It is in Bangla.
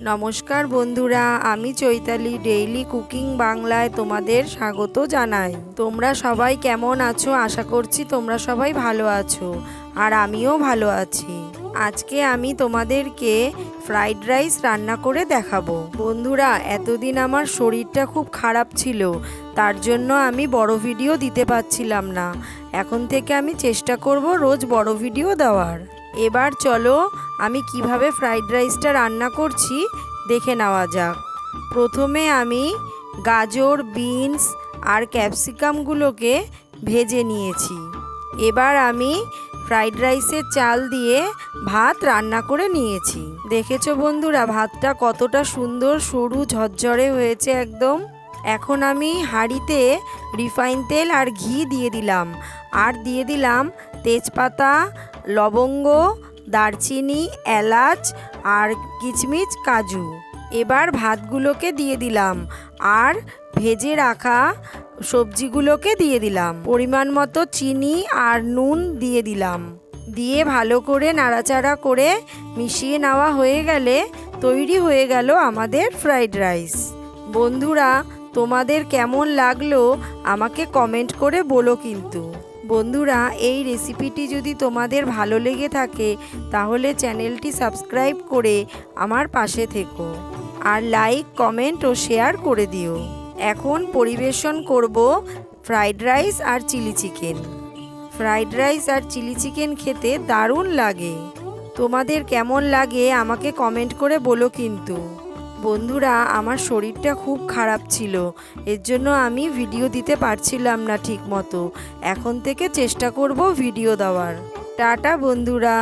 নমস্কার বন্ধুরা, আমি চৈতালি ডেইলি কুকিং বাংলায় তোমাদের স্বাগত জানাই। তোমরা সবাই কেমন আছো? আশা করছি তোমরা সবাই ভালো আছো আর আমিও ভালো আছি। আজকে আমি তোমাদেরকে ফ্রাইড রাইস রান্না করে দেখাবো। বন্ধুরা, এতদিন আমার শরীরটা খুব খারাপ ছিল, তার জন্য আমি বড় ভিডিও দিতে পারছিলাম না। এখন থেকে আমি চেষ্টা করব রোজ বড় ভিডিও দেওয়ার। এবার চলো আমি কীভাবে ফ্রাইড রাইসটা রান্না করছি দেখে নেওয়া যাক। প্রথমে আমি গাজর, বিনস আর ক্যাপসিকামগুলোকে ভেজে নিয়েছি। এবার আমি ফ্রাইড রাইসের চাল দিয়ে ভাত রান্না করে নিয়েছি। দেখেছ বন্ধুরা, ভাতটা কতটা সুন্দর, সরু, ঝরঝরে হয়েছে একদম। এখন আমি হাঁড়িতে রিফাইন তেল আর ঘি দিয়ে দিলাম। আর দিয়ে দিলাম তেজপাতা, লবঙ্গ দারচিনি, এলাচ আর কিচমিচ, কাজু। এবার ভাতগুলোকে দিয়ে দিলাম আর ভেজে রাখা সবজিগুলোকে দিয়ে দিলাম। পরিমাণ মতো চিনি আর নুন দিয়ে দিলাম। দিয়ে ভালো করে নাড়াচাড়া করে মিশিয়ে নেওয়া হয়ে গেলে তৈরি হয়ে গেল আমাদের ফ্রাইড রাইস। বন্ধুরা, তোমাদের কেমন লাগল আমাকে কমেন্ট করে বলো কিন্তু। বন্ধুরা, এই রেসিপিটি যদি তোমাদের ভালো লেগে থাকে, তাহলে চ্যানেলটি সাবস্ক্রাইব করে আমার পাশে থেকো। আর লাইক কমেন্ট ও শেয়ার করে দিও। এখন পরিবেশন করব ফ্রাইড রাইস আর চিলি চিকেন ফ্রাইড রাইস আর চিলি চিকেন খেতে দারুণ লাগে। তোমাদের কেমন লাগে আমাকে কমেন্ট করে বলো কিন্তু। বন্ধুরা, আমার শরীরটা খুব খারাপ ছিল। এর জন্য আমি ভিডিও দিতে পারছিলাম না ঠিক মতো এখন থেকে চেষ্টা করব ভিডিও দেওয়ার। টাটা বন্ধুরা।